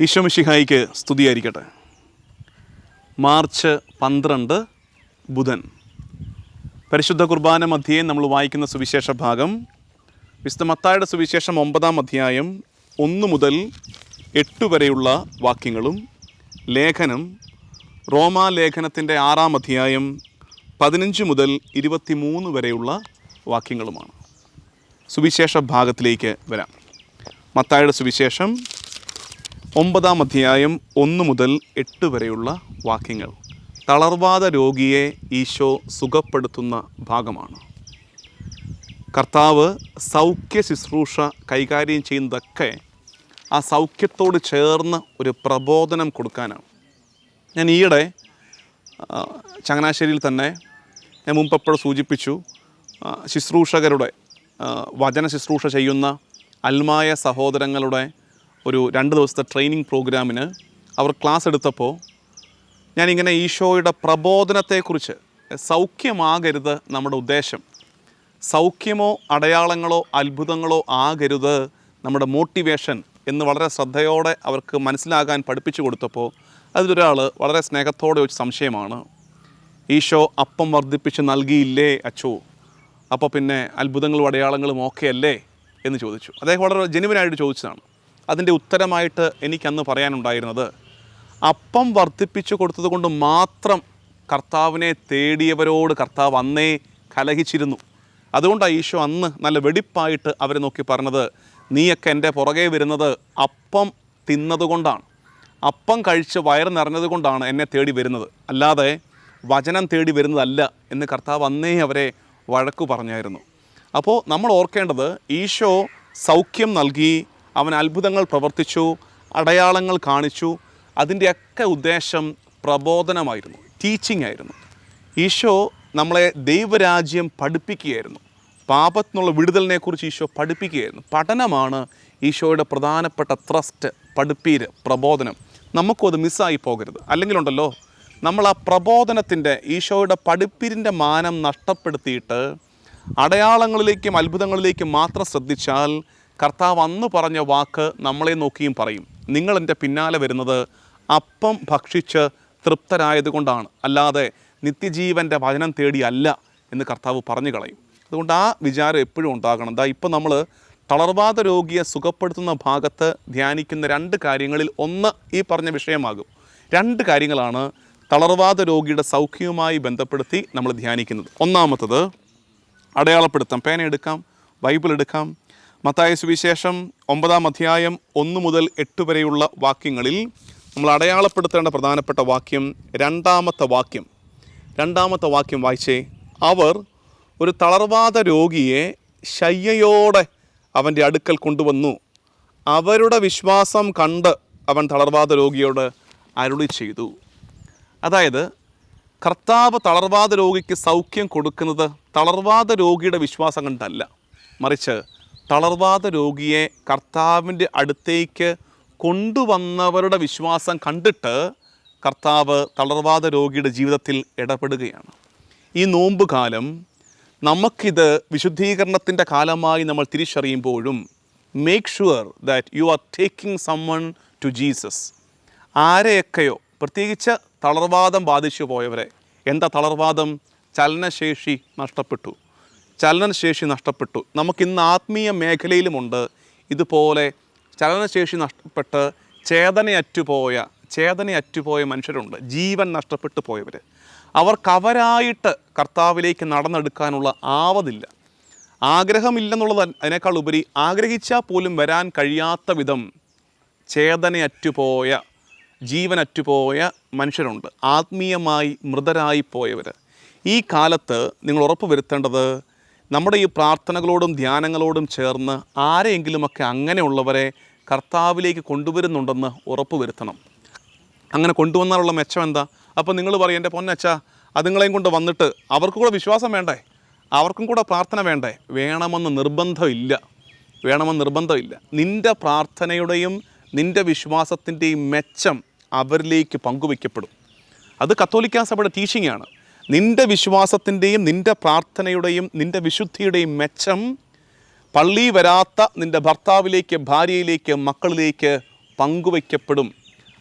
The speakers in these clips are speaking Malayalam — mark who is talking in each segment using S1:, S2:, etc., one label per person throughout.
S1: ഈശോമിഷിഹായിക്ക് സ്തുതിയായിരിക്കട്ടെ. മാർച്ച് പന്ത്രണ്ട് ബുധൻ. പരിശുദ്ധ കുർബാന മധ്യേ നമ്മൾ വായിക്കുന്ന സുവിശേഷ ഭാഗം വിശുദ്ധ മത്തായുടെ സുവിശേഷം ഒമ്പതാം അധ്യായം ഒന്ന് മുതൽ എട്ട് വരെയുള്ള വാക്യങ്ങളും ലേഖനം റോമാ ലേഖനത്തിന്റെ ആറാം അധ്യായം പതിനഞ്ച് മുതൽ ഇരുപത്തിമൂന്ന് വരെയുള്ള വാക്യങ്ങളുമാണ്. സുവിശേഷ ഭാഗത്തിലേക്ക് വരാം. മത്തായുടെ സുവിശേഷം ഒമ്പതാം അധ്യായം ഒന്ന് മുതൽ എട്ട് വരെയുള്ള വാക്യങ്ങൾ. തളർവാദ രോഗിയെ ഈശോ സുഖപ്പെടുത്തുന്ന ഭാഗമാണ്. കർത്താവ് സൗഖ്യ ശുശ്രൂഷ കൈകാര്യം ചെയ്യുന്നതൊക്കെ ആ സൗഖ്യത്തോട് ചേർന്ന് ഒരു പ്രബോധനം കൊടുക്കാനാണ്. ഞാൻ ഈയിടെ ചങ്ങനാശ്ശേരിയിൽ തന്നെ ഞാൻ മുമ്പ് സൂചിപ്പിച്ചു ശുശ്രൂഷകരുടെ വചന ശുശ്രൂഷ ചെയ്യുന്ന അൽമായ സഹോദരങ്ങളുടെ ഒരു രണ്ട് ദിവസത്തെ ട്രെയിനിങ് പ്രോഗ്രാമിന് അവർ ക്ലാസ് എടുത്തപ്പോൾ ഞാനിങ്ങനെ ഈശോയുടെ പ്രബോധനത്തെക്കുറിച്ച് സൗഖ്യമാകരുത് നമ്മുടെ ഉദ്ദേശം. സൗഖ്യമോ അടയാളങ്ങളോ അത്ഭുതങ്ങളോ ആകരുത് നമ്മുടെ മോട്ടിവേഷൻ എന്ന് വളരെ ശ്രദ്ധയോടെ അവർക്ക് മനസ്സിലാകാൻ പഠിപ്പിച്ചു കൊടുത്തപ്പോൾ അതിലൊരാൾ വളരെ സ്നേഹത്തോടെ ഒരു സംശയമാണ് ഈശോ അപ്പം വർദ്ധിപ്പിച്ച് നൽകിയില്ലേ അച്ചു അപ്പോൾ പിന്നെ അത്ഭുതങ്ങളും അടയാളങ്ങളും ഓക്കെ അല്ലേ എന്ന് ചോദിച്ചു. അദ്ദേഹം വളരെ ജെനുവിനായിട്ട് ചോദിച്ചതാണ്. അതിന്റെ ഉത്തരമായിട്ട് എനിക്കന്ന് പറയാനുണ്ടായിരുന്നത് അപ്പം വർദ്ധിപ്പിച്ചു കൊടുത്തത് കൊണ്ട് മാത്രം കർത്താവിനെ തേടിയവരോട് കർത്താവ് അന്നേ കലഹിച്ചിരുന്നു. അതുകൊണ്ടാണ് ഈശോ അന്ന് നല്ല വെടിപ്പായിട്ട് അവരെ നോക്കി പറഞ്ഞത് നീയൊക്കെ എന്റെ പുറകെ വരുന്നത് അപ്പം തിന്നതുകൊണ്ടാണ് അപ്പം കഴിച്ച് വയറ് നിറഞ്ഞത് കൊണ്ടാണ് എന്നെ തേടി വരുന്നത്. അല്ലാതെ വചനം തേടി വരുന്നതല്ല എന്ന് കർത്താവ് അന്നേ അവരെ വഴക്കു പറഞ്ഞായിരുന്നു. അപ്പോൾ നമ്മൾ ഓർക്കേണ്ടത് ഈശോ സൗഖ്യം നൽകി അവൻ അത്ഭുതങ്ങൾ പ്രവർത്തിച്ചു അടയാളങ്ങൾ കാണിച്ചു. അതിന്റെയൊക്കെ ഉദ്ദേശം പ്രബോധനമായിരുന്നു ടീച്ചിങ് ആയിരുന്നു. ഈശോ നമ്മളെ ദൈവരാജ്യം പഠിപ്പിക്കുകയായിരുന്നു. പാപത്തിനുള്ള വിടുതലിനെക്കുറിച്ച് ഈശോ പഠിപ്പിക്കുകയായിരുന്നു. പഠനമാണ് ഈശോയുടെ പ്രധാനപ്പെട്ട ത്രസ്റ്റ് പഠിപ്പീര് പ്രബോധനം. നമുക്കും അത് മിസ്സായി പോകരുത്. അല്ലെങ്കിലുണ്ടല്ലോ നമ്മൾ ആ പ്രബോധനത്തിന്റെ ഈശോയുടെ പഠിപ്പിരിന്റെ മാനം നഷ്ടപ്പെടുത്തിയിട്ട് അടയാളങ്ങളിലേക്കും അത്ഭുതങ്ങളിലേക്കും മാത്രം ശ്രദ്ധിച്ചാൽ കർത്താവ് അന്ന് പറഞ്ഞ വാക്ക് നമ്മളെ നോക്കിയും പറയും. നിങ്ങൾ എന്റെ പിന്നാലെ വരുന്നത് അപ്പം ഭക്ഷിച്ച് തൃപ്തരായതുകൊണ്ടാണ്. അല്ലാതെ നിത്യജീവന്റെ വചനം തേടിയല്ല എന്ന് കർത്താവ് പറഞ്ഞു കളയും. അതുകൊണ്ട് ആ വിചാരം എപ്പോഴും ഉണ്ടാകണം. എന്താ ഇപ്പോൾ നമ്മൾ തളർവാദ രോഗിയെ സുഖപ്പെടുത്തുന്ന ഭാഗത്ത് ധ്യാനിക്കുന്ന രണ്ട് കാര്യങ്ങളിൽ ഒന്ന് ഈ പറഞ്ഞ വിഷയമാകും. രണ്ട് കാര്യങ്ങളാണ് തളർവാദ രോഗിയുടെ സൗഖ്യവുമായി ബന്ധപ്പെടുത്തി നമ്മൾ ധ്യാനിക്കുന്നത്. ഒന്നാമത്തത് അടയാളപ്പെടുത്താം. പേന എടുക്കാം ബൈബിൾ എടുക്കാം മത്തായ സുവിശേഷം ഒമ്പതാം അധ്യായം ഒന്ന് മുതൽ എട്ട് വരെയുള്ള വാക്യങ്ങളിൽ നമ്മൾ അടയാളപ്പെടുത്തേണ്ട പ്രധാനപ്പെട്ട വാക്യം രണ്ടാമത്തെ വാക്യം. രണ്ടാമത്തെ വാക്യം വായിച്ചേ അവർ ഒരു തളർവാദ രോഗിയെ ശയ്യയോടെ അവന്റെ അടുക്കൽ കൊണ്ടുവന്നു. അവരുടെ വിശ്വാസം കണ്ട് അവൻ തളർവാദ രോഗിയോട് അരുളി ചെയ്തു. അതായത് കർത്താവ് തളർവാദ രോഗിക്ക് സൗഖ്യം കൊടുക്കുന്നത് തളർവാദ രോഗിയുടെ വിശ്വാസം കണ്ടല്ല. മറിച്ച് തളർവാദ രോഗിയെ കർത്താവിന്റെ അടുത്തേക്ക് കൊണ്ടുവന്നവരുടെ വിശ്വാസം കണ്ടിട്ട് കർത്താവ് തളർവാദ രോഗിയുടെ ജീവിതത്തിൽ ഇടപെടുകയാണ്. ഈ നോമ്പ് കാലം നമുക്കിത് വിശുദ്ധീകരണത്തിന്റെ കാലമായി നമ്മൾ തിരിച്ചറിയുമ്പോഴും make sure that you are taking summon to Jesus ആരെയൊക്കെയോ പ്രത്യേകിച്ച് തളർവാദം ബാധിച്ചു പോയവരെ എന്താ തളർവാദം? ചലനശേഷി നഷ്ടപ്പെട്ടു. ചലനശേഷി നഷ്ടപ്പെട്ടു. നമുക്കിന്ന് ആത്മീയ മേഖലയിലുമുണ്ട്. ഇതുപോലെ ചലനശേഷി നഷ്ടപ്പെട്ട് ചേതനയറ്റുപോയ ചേതനയറ്റുപോയ മനുഷ്യരുണ്ട്. ജീവൻ നഷ്ടപ്പെട്ടു പോയവർ അവർക്കവരായിട്ട് കർത്താവിലേക്ക് നടന്നെടുക്കാനുള്ള ആവതില്ല. ആഗ്രഹമില്ലെന്നുള്ളത് അതിനേക്കാൾ ഉപരി ആഗ്രഹിച്ചാൽ പോലും വരാൻ കഴിയാത്ത വിധം ചേതനയറ്റുപോയ ജീവനറ്റുപോയ മനുഷ്യരുണ്ട്. ആത്മീയമായി മൃതരായി പോയവർ ഈ കാലത്ത് നിങ്ങൾ ഉറപ്പ് വരുത്തേണ്ടത് നമ്മുടെ ഈ പ്രാർത്ഥനകളോടും ധ്യാനങ്ങളോടും ചേർന്ന് ആരെയെങ്കിലുമൊക്കെ അങ്ങനെയുള്ളവരെ കർത്താവിലേക്ക് കൊണ്ടുവരുന്നുണ്ടെന്ന് ഉറപ്പ് വരുത്തണം അങ്ങനെ കൊണ്ടുവന്നാലുള്ള മെച്ചം എന്താ അപ്പോൾ നിങ്ങൾ പറയും എന്റെ പൊന്നച്ച അതുങ്ങളെയും കൊണ്ട് വന്നിട്ട് അവർക്കും കൂടെ വിശ്വാസം വേണ്ടേ? അവർക്കും കൂടെ പ്രാർത്ഥന വേണ്ടേ? വേണമെന്ന് നിർബന്ധമില്ല. വേണമെന്ന് നിർബന്ധമില്ല. നിന്റെ പ്രാർത്ഥനയുടെയും നിന്റെ വിശ്വാസത്തിന്റെയും മെച്ചം അവരിലേക്ക് പങ്കുവയ്ക്കപ്പെടും. അത് കത്തോലിക്ക സഭയുടെ ടീച്ചിങ് ആണ്. നിന്റെ വിശ്വാസത്തിന്റെയും നിന്റെ പ്രാർത്ഥനയുടെയും നിന്റെ വിശുദ്ധിയുടെയും മെച്ചം പള്ളി വരാത്ത നിന്റെ ഭർത്താവിലേക്ക് ഭാര്യയിലേക്ക് മക്കളിലേക്ക് പങ്കുവയ്ക്കപ്പെടും.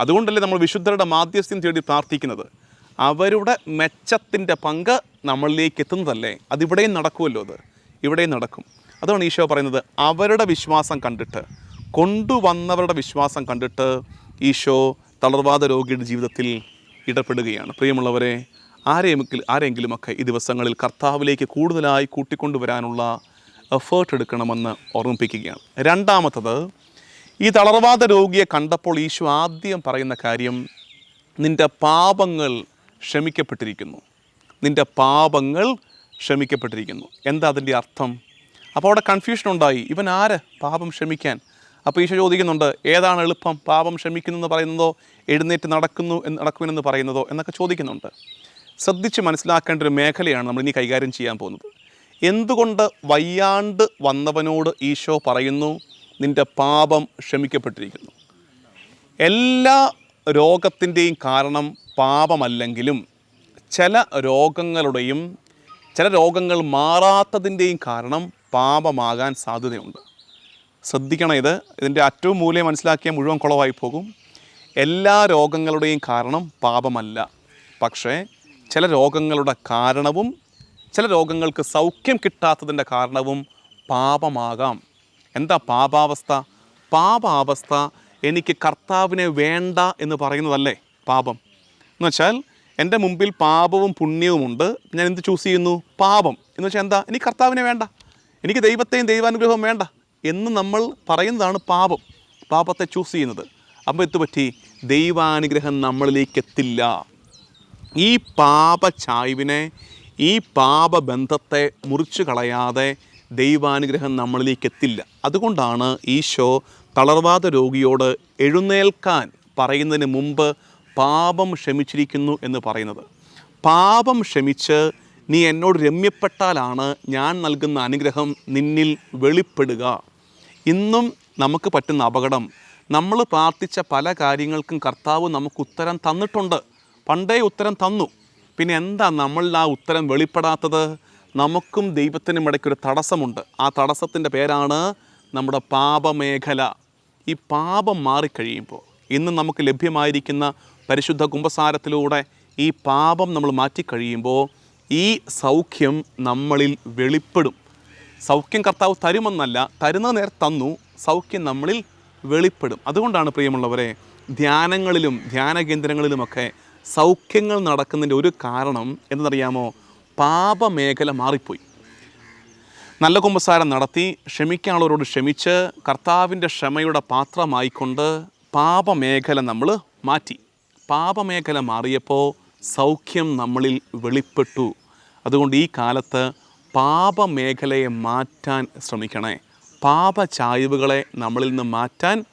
S1: അതുകൊണ്ടല്ലേ നമ്മൾ വിശുദ്ധരുടെ മാധ്യസ്ഥ്യം തേടി പ്രാർത്ഥിക്കുന്നത്. അവരുടെ മെച്ചത്തിന്റെ പങ്ക് നമ്മളിലേക്ക് എത്തുന്നതല്ലേ? അതിവിടെയും നടക്കുമല്ലോ അത്. ഇവിടെയും നടക്കും. അതുകൊണ്ട് ഈശോ പറയുന്നത്. അവരുടെ വിശ്വാസം കണ്ടിട്ട് കൊണ്ടുവന്നവരുടെ വിശ്വാസം കണ്ടിട്ട് ഈശോ തളർവാദ രോഗിയുടെ ജീവിതത്തിൽ ഇടപെടുകയാണ്. പ്രിയമുള്ളവരെ ആരെയെങ്കിലും ആരെങ്കിലുമൊക്കെ ഈ ദിവസങ്ങളിൽ കർത്താവിലേക്ക് കൂടുതലായി കൂട്ടിക്കൊണ്ടുവരാനുള്ള എഫേർട്ട് എടുക്കണമെന്ന് ഓർമ്മിപ്പിക്കുകയാണ്. രണ്ടാമത്തത് ഈ തളർവാദ രോഗിയെ കണ്ടപ്പോൾ ഈശോ ആദ്യം പറയുന്ന കാര്യം നിന്റെ പാപങ്ങൾ ക്ഷമിക്കപ്പെട്ടിരിക്കുന്നു. നിന്റെ പാപങ്ങൾ ക്ഷമിക്കപ്പെട്ടിരിക്കുന്നു. എന്താ അതിന്റെ അർത്ഥം? അപ്പോൾ അവിടെ കൺഫ്യൂഷൻ ഉണ്ടായി. ഇവൻ ആര്? പാപം ക്ഷമിക്കാൻ. അപ്പോൾ ഈശോ ചോദിക്കുന്നുണ്ട് ഏതാണ് എളുപ്പം? പാപം ക്ഷമിക്കുന്നു എന്ന് പറയുന്നതോ എഴുന്നേറ്റ് നടക്കുന്നു എന്ന് നടക്കുമെന്ന് പറയുന്നതോ? എന്നൊക്കെ ചോദിക്കുന്നുണ്ട്. ശ്രദ്ധിച്ച് മനസ്സിലാക്കേണ്ട ഒരു മേഖലയാണ് നമ്മൾ ഇനി കൈകാര്യം ചെയ്യാൻ പോകുന്നത്. എന്തുകൊണ്ട് വയ്യാണ്ട് വന്നവനോട് ഈശോ പറയുന്നു നിന്റെ പാപം ക്ഷമിക്കപ്പെട്ടിരിക്കുന്നു. എല്ലാ രോഗത്തിന്റെയും കാരണം പാപമല്ലെങ്കിലും ചില രോഗങ്ങളുടെയും ചില രോഗങ്ങൾ മാറാത്തതിന്റെയും കാരണം പാപമാകാൻ സാധ്യതയുണ്ട്. ശ്രദ്ധിക്കണം ഇത്. ഇതിന്റെ അറ്റവും മൂല്യം മനസ്സിലാക്കിയാൽ മുഴുവൻ കുളവായി പോകും. എല്ലാ രോഗങ്ങളുടെയും കാരണം പാപമല്ല. പക്ഷേ ചില രോഗങ്ങളുടെ കാരണവും ചില രോഗങ്ങൾക്ക് സൗഖ്യം കിട്ടാത്തതിന്റെ കാരണവും പാപമാകാം. എന്താ പാപാവസ്ഥ? പാപാവസ്ഥ എനിക്ക് കർത്താവിനെ വേണ്ട എന്ന് പറയുന്നതല്ലേ പാപം. എന്ന് വെച്ചാൽ എന്റെ മുമ്പിൽ പാപവും പുണ്യവുമുണ്ട് ഞാൻ എന്ത് ചൂസ് ചെയ്യുന്നു? പാപം. എന്ന് വെച്ചാൽ എന്താ? എനിക്ക് കർത്താവിനെ വേണ്ട. എനിക്ക് ദൈവത്തെയും ദൈവാനുഗ്രഹവും വേണ്ട. എന്ന് നമ്മൾ പറയുന്നതാണ് പാപം. പാപത്തെ ചൂസ് ചെയ്യുന്നത്. അപ്പോൾ ഇതുപറ്റി പറ്റി ദൈവാനുഗ്രഹം നമ്മളിലേക്ക് എത്തില്ല. ഈ പാപ ചായ്വിനെ ഈ പാപബന്ധത്തെ മുറിച്ചു കളയാതെ ദൈവാനുഗ്രഹം നമ്മളിലേക്ക് എത്തില്ല അതുകൊണ്ടാണ് ഈശോ തളർവാദ രോഗിയോട് എഴുന്നേൽക്കാൻ പറയുന്നതിന് മുമ്പ് പാപം ക്ഷമിച്ചിരിക്കുന്നു എന്ന് പറയുന്നത്. പാപം ക്ഷമിച്ച് നീ എന്നോട് രമ്യപ്പെട്ടാലാണ് ഞാൻ നൽകുന്ന അനുഗ്രഹം നിന്നിൽ വെളിപ്പെടുക. ഇന്നും നമുക്ക് പറ്റുന്ന അപകടം. നമ്മൾ പ്രാർത്ഥിച്ച പല കാര്യങ്ങൾക്കും കർത്താവ് നമുക്ക് ഉത്തരം തന്നിട്ടുണ്ട്. പണ്ടേ ഉത്തരം തന്നു. പിന്നെ എന്താ നമ്മളിൽ ആ ഉത്തരം വെളിപ്പെടാത്തത്? നമുക്കും ദൈവത്തിനും ഇടയ്ക്കൊരു തടസ്സമുണ്ട്. ആ തടസ്സത്തിന്റെ പേരാണ് നമ്മുടെ പാപമേഖല. ഈ പാപം മാറിക്കഴിയുമ്പോൾ ഇന്ന് നമുക്ക് ലഭ്യമായിരിക്കുന്ന പരിശുദ്ധ കുംഭസാരത്തിലൂടെ ഈ പാപം നമ്മൾ മാറ്റിക്കഴിയുമ്പോൾ ഈ സൗഖ്യം നമ്മളിൽ വെളിപ്പെടും. സൗഖ്യം കർത്താവ് തരുമെന്നല്ല തരുന്ന നേരം തന്നു സൗഖ്യം നമ്മളിൽ വെളിപ്പെടും. അതുകൊണ്ടാണ് പ്രിയമുള്ളവരെ ധ്യാനങ്ങളിലും ധ്യാന കേന്ദ്രങ്ങളിലുമൊക്കെ സൗഖ്യങ്ങൾ നടക്കുന്നതിന്റെ ഒരു കാരണം എന്തെന്നറിയാമോ? പാപമേഖല മാറിപ്പോയി. നല്ല കുമ്പസാരം നടത്തി ക്ഷമിക്കാനുള്ളവരോട് ക്ഷമിച്ച് കർത്താവിന്റെ ക്ഷമയുടെ പാത്രമായിക്കൊണ്ട് പാപമേഖല നമ്മൾ മാറ്റി. പാപമേഖല മാറിയപ്പോൾ സൗഖ്യം നമ്മളിൽ വെളിപ്പെട്ടു. അതുകൊണ്ട് ഈ കാലത്ത് പാപമേഖലയെ മാറ്റാൻ ശ്രമിക്കണേ. പാപചായ്വുകളെ നമ്മളിൽ നിന്ന് മാറ്റാൻ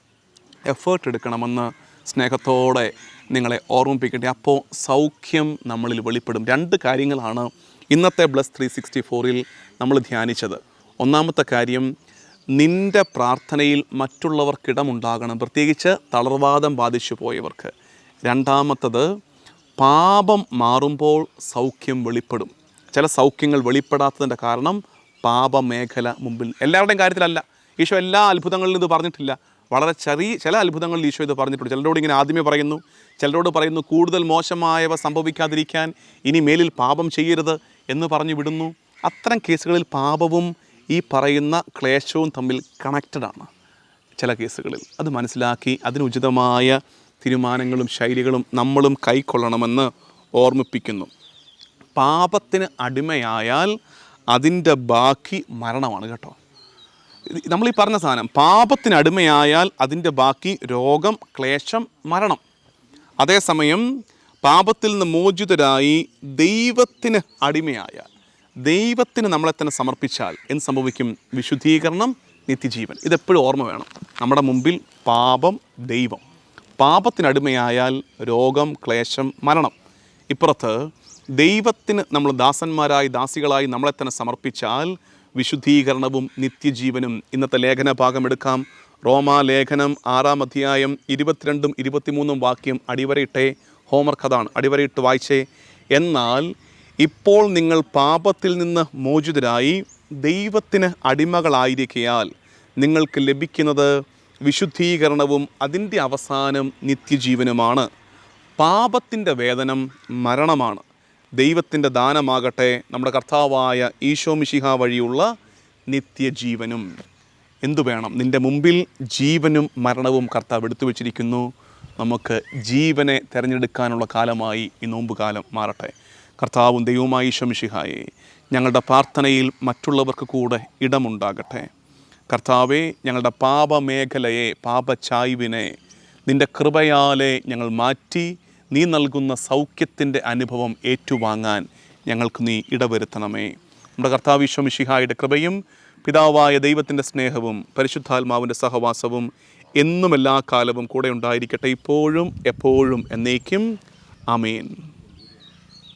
S1: എഫേർട്ട് എടുക്കണമെന്ന് സ്നേഹത്തോടെ നിങ്ങളെ ഓർമ്മിപ്പിക്കട്ടെ. അപ്പോൾ സൗഖ്യം നമ്മളിൽ വെളിപ്പെടും. രണ്ട് കാര്യങ്ങളാണ് ഇന്നത്തെ ബ്ലസ് ത്രീ സിക്സ്റ്റി ഫോറിൽ നമ്മൾ ധ്യാനിച്ചത്. ഒന്നാമത്തെ കാര്യം നിന്റെ പ്രാർത്ഥനയിൽ മറ്റുള്ളവർക്കിടമുണ്ടാകണം പ്രത്യേകിച്ച് തളർവാദം ബാധിച്ചു പോയവർക്ക്. രണ്ടാമത്തത് പാപം മാറുമ്പോൾ സൗഖ്യം വെളിപ്പെടും. ചില സൗഖ്യങ്ങൾ വെളിപ്പെടാത്തതിന്റെ കാരണം പാപമേഖല മുമ്പിൽ എല്ലാവരുടെയും കാര്യത്തിലല്ല. ഈശോ എല്ലാ അത്ഭുതങ്ങളിലും ഇത് പറഞ്ഞിട്ടില്ല. വളരെ ചെറിയ ചില അത്ഭുതങ്ങളിൽ ഈശോ ഇത് പറഞ്ഞിട്ടുണ്ട്. ചിലരോട് ഇങ്ങനെ ആദ്യമേ പറയുന്നു. ചിലരോട് പറയുന്നു കൂടുതൽ മോശമായവ സംഭവിക്കാതിരിക്കാൻ ഇനി മേലിൽ പാപം ചെയ്യരുത് എന്ന് പറഞ്ഞു വിടുന്നു. അത്തരം കേസുകളിൽ പാപവും ഈ പറയുന്ന ക്ലേശവും തമ്മിൽ കണക്റ്റഡാണ് ചില കേസുകളിൽ. അത് മനസ്സിലാക്കി അതിനുചിതമായ തീരുമാനങ്ങളും ശൈലികളും നമ്മളും കൈക്കൊള്ളണമെന്ന് ഓർമ്മിപ്പിക്കുന്നു. പാപത്തിന് അടിമയായാൽ അതിന്റെ ബാക്കി മരണമാണ് കേട്ടോ. നമ്മൾ ഈ പറഞ്ഞ സാധനം പാപത്തിന് അടിമയായാൽ അതിന്റെ ബാക്കി രോഗം ക്ലേശം മരണം. അതേസമയം പാപത്തിൽ നിന്ന് മോചിതരായി ദൈവത്തിന് അടിമയായാൽ ദൈവത്തിന് നമ്മളെ തന്നെ സമർപ്പിച്ചാൽ എന്ത് സംഭവിക്കും? വിശുദ്ധീകരണം നിത്യജീവൻ. ഇതെപ്പോഴും ഓർമ്മ വേണം. നമ്മുടെ മുമ്പിൽ പാപം ദൈവം. പാപത്തിനടിമയായാൽ രോഗം ക്ലേശം മരണം. ഇപ്പുറത്ത് ദൈവത്തിന് നമ്മൾ ദാസന്മാരായി ദാസികളായി നമ്മളെ തന്നെ സമർപ്പിച്ചാൽ വിശുദ്ധീകരണവും നിത്യജീവനും. ഇന്നത്തെ ലേഖന ഭാഗമെടുക്കാം റോമാലേഖനം ആറാം അധ്യായം ഇരുപത്തിരണ്ടും ഇരുപത്തിമൂന്നും വാക്യം അടിവരയിട്ടെ. ഹോംവർക്ക് അതാണ്. അടിവരയിട്ട് വായിച്ചേ. എന്നാൽ ഇപ്പോൾ നിങ്ങൾ പാപത്തിൽ നിന്ന് മോചിതരായി ദൈവത്തിന് അടിമകളായിരിക്കയാൽ നിങ്ങൾക്ക് ലഭിക്കുന്നത് വിശുദ്ധീകരണവും അതിന്റെ അവസാനം നിത്യജീവനുമാണ്. പാപത്തിന്റെ വേതനം മരണമാണ്. ദൈവത്തിന്റെ ദാനമാകട്ടെ നമ്മുടെ കർത്താവായ ഈശോ മിശിഹ വഴിയുള്ള നിത്യജീവനും. എന്തു വേണം? നിന്റെ മുമ്പിൽ ജീവനും മരണവും കർത്താവ് എടുത്തു വച്ചിരിക്കുന്നു. നമുക്ക് ജീവനെ തിരഞ്ഞെടുക്കാനുള്ള കാലമായി ഈ നോമ്പുകാലം മാറട്ടെ. കർത്താവും ദൈവവുമായി ഈശോ മിശിഹായേ ഞങ്ങളുടെ പ്രാർത്ഥനയിൽ മറ്റുള്ളവർക്ക് കൂടെ ഇടമുണ്ടാകട്ടെ. കർത്താവെ ഞങ്ങളുടെ പാപമേഖലയെ പാപചായ്വിനെ നിന്റെ കൃപയാലെ ഞങ്ങൾ മാറ്റി നീ നൽകുന്ന സൗഖ്യത്തിന്റെ അനുഭവം ഏറ്റുവാങ്ങാൻ ഞങ്ങൾക്ക് നീ ഇടവരുത്തണമേ. നമ്മുടെ കർത്താവ് വിശ്വമിഷിഹായുടെ കൃപയും പിതാവായ ദൈവത്തിന്റെ സ്നേഹവും പരിശുദ്ധാത്മാവിന്റെ സഹവാസവും എന്നും എല്ലാ കാലവും കൂടെ ഉണ്ടായിരിക്കട്ടെ. ഇപ്പോഴും എപ്പോഴും എന്നേക്കും. ആമേൻ.